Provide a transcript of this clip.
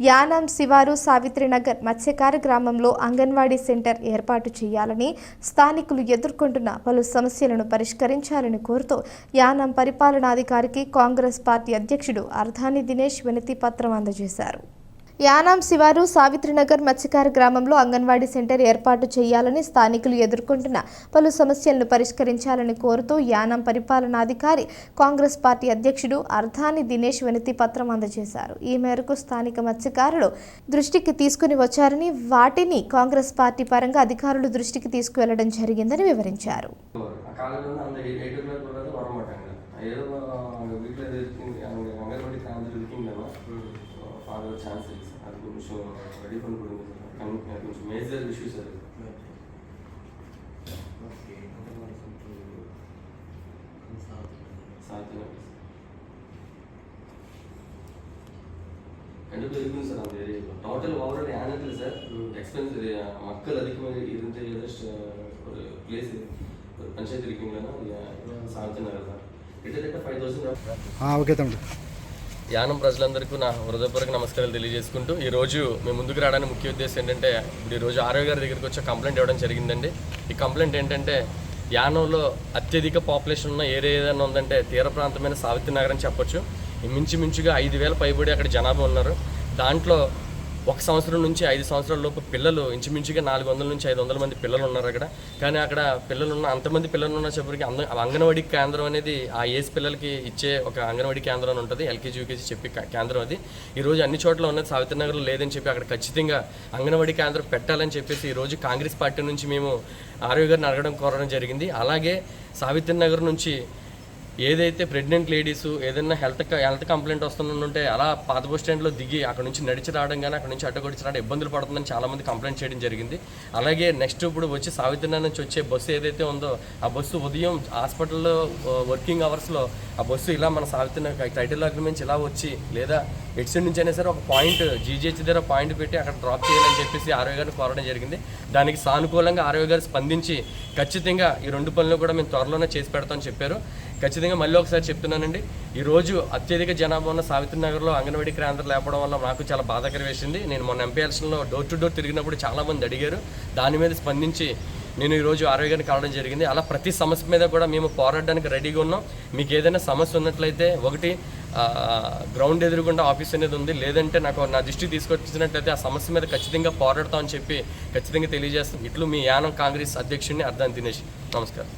యానం శివారు సావిత్రినగర్ మత్స్యకార గ్రామంలో అంగన్వాడీ సెంటర్ ఏర్పాటు చేయాలని స్థానికులు ఎదుర్కొంటున్న పలు సమస్యలను పరిష్కరించాలని కోరుతూ యానం పరిపాలనాధికారికి కాంగ్రెస్ పార్టీ అధ్యక్షుడు అర్ధాని దినేష్ వినతి పత్రం అందజేశారు. యానాం శివారు సావిత్రినగర్ మత్స్యకార గ్రామంలో అంగన్వాడీ సెంటర్ ఏర్పాటు చేయాలని స్థానికులు ఎదుర్కొంటున్న పలు సమస్యలను పరిష్కరించాలని కోరుతూ యానాం పరిపాలనాధికారి కాంగ్రెస్ పార్టీ అధ్యక్షుడు అర్ధాని దినేష్ వినతి పత్రం అందజేశారు. ఈ మేరకు స్థానిక మత్స్యకారులు దృష్టికి తీసుకుని వచ్చారని వాటిని కాంగ్రెస్ పార్టీ పరంగా అధికారులు దృష్టికి తీసుకువెళ్ళడం జరిగిందని వివరించారు. ஏதோ வீட்டில் இருக்கீங்க அவங்க அங்கன்வாடி சார்ந்து இருக்கீங்கன்னா ஃபாதர் சான்ஸ் அது கொஞ்சம் ரெடி பண்ணி கொடுங்க. சார் கொஞ்சம் மேஜர் இஷ்யூஸ் இருக்கு சாத்தியம் கண்டிப்பாக இருக்குங்க சார் அந்த ஏரியாவில் டோட்டல் ஓவரால் ஆனத்தில் சார் எக்ஸ்பென்ஸ் மக்கள் அதிகமாக இருந்து ஏதாச்சும் ஒரு பிளேஸ் ஒரு பஞ்சாயத்து இருக்கீங்களா? சாந்தி நகர் தான் ఓకే తమ్ముడు యానం ప్రజలందరికీ నా హృదయపూర్వక నమస్కారాలు తెలియజేసుకుంటూ ఈ రోజు మేము ముందుకు రావడానికి ముఖ్య ఉద్దేశం ఏంటంటే ఇప్పుడు ఈరోజు ఆరోగ్య గారి దగ్గరికి వచ్చి కంప్లైంట్ ఇవ్వడం జరిగిందండి. ఈ కంప్లైంట్ ఏంటంటే యానంలో అత్యధిక పాపులేషన్ ఉన్న ఏరియా ఏదైనా ఉందంటే తీర ప్రాంతమైన సావిత్రి నగరం చెప్పొచ్చు. మించి మించుగా ఐదు వేల పైబడి అక్కడ జనాభా ఉన్నారు. దాంట్లో ఒక సంవత్సరం నుంచి ఐదు సంవత్సరాల లోపు పిల్లలు ఇంచుమించుగా నాలుగు వందల నుంచి ఐదు వందల మంది పిల్లలు ఉన్నారు అక్కడ. కానీ అక్కడ పిల్లలు ఉన్న అంతమంది పిల్లలు ఉన్న చెప్పరికి అంద అంగన్వాడీ కేంద్రం అనేది ఆ ఏజ్ పిల్లలకి ఇచ్చే ఒక అంగన్వాడీ కేంద్రం అని ఉంటుంది ఎల్కేజీ యూకేజీ చెప్పి కేంద్రం అది. ఈ రోజు అన్ని చోట్ల ఉన్నది సావిత్రి నగర్లో లేదని చెప్పి అక్కడ ఖచ్చితంగా అంగన్వాడీ కేంద్రం పెట్టాలని చెప్పేసి ఈ రోజు కాంగ్రెస్ పార్టీ నుంచి మేము ఆరోగ్య గారిని అడగడం కోరడం జరిగింది. అలాగే సావిత్రి నగర్ నుంచి ఏదైతే ప్రెగ్నెంట్ లేడీస్ ఏదైనా హెల్త్ హెల్త్ కంప్లైంట్ వస్తుందంటే అలా పాత బస్ స్టాండ్లో దిగి అక్కడ నుంచి నడిచి రావడం కానీ అక్కడ నుంచి అడ్డగొడిచి రావడం ఇబ్బందులు పడుతుందని చాలామంది కంప్లైంట్ చేయడం జరిగింది. అలాగే నెక్స్ట్ ఇప్పుడు వచ్చి సావిత్రినగర్ నుంచి వచ్చే బస్సు ఏదైతే ఉందో ఆ బస్సు ఉదయం హాస్పిటల్లో వర్కింగ్ అవర్స్లో ఆ బస్సు ఇలా మన సావిత్రినగర్ టైటిల్ అగ్రిమెంట్స్ ఇలా వచ్చి లేదా ఎటు సైడ్ నుంచి అయినా సరే ఒక పాయింట్ జీజీహెచ్ దగ్గర పాయింట్ పెట్టి అక్కడ డ్రాప్ చేయాలని చెప్పేసి ఆరోగ్య గారిని కోరడం జరిగింది. దానికి సానుకూలంగా ఆరోగ్య గారు స్పందించి ఖచ్చితంగా ఈ రెండు పనులు కూడా మేము త్వరలోనే చేసి పెడతామని చెప్పారు. ఖచ్చితంగా మళ్ళీ ఒకసారి చెప్తున్నానండి. ఈ రోజు అత్యధిక జనాభా ఉన్న సావిత్రి నగర్లో అంగన్వాడీ కేంద్రం లేపడం వల్ల నాకు చాలా బాధాకర వేసింది. నేను మొన్న ఎంపీ ఎలక్షన్లో డోర్ టు డోర్ తిరిగినప్పుడు చాలా మంది అడిగారు. దాని మీద స్పందించి నేను ఈరోజు ఆరోగ్యాన్ని కలవడం జరిగింది. అలా ప్రతి సమస్య మీద కూడా మేము పోరాడడానికి రెడీగా ఉన్నాం. మీకు ఏదైనా సమస్య ఉన్నట్లయితే ఒకటి గ్రౌండ్ ఎదురుగుండా ఆఫీస్ అనేది ఉంది. లేదంటే నాకు నా దృష్టికి తీసుకొచ్చినట్లయితే ఆ సమస్య మీద ఖచ్చితంగా పోరాడతామని చెప్పి ఖచ్చితంగా తెలియజేస్తాం. ఇట్లు మీ యానం కాంగ్రెస్ అధ్యక్షుడిని అర్ధాన్ దినేష్ నమస్కారం.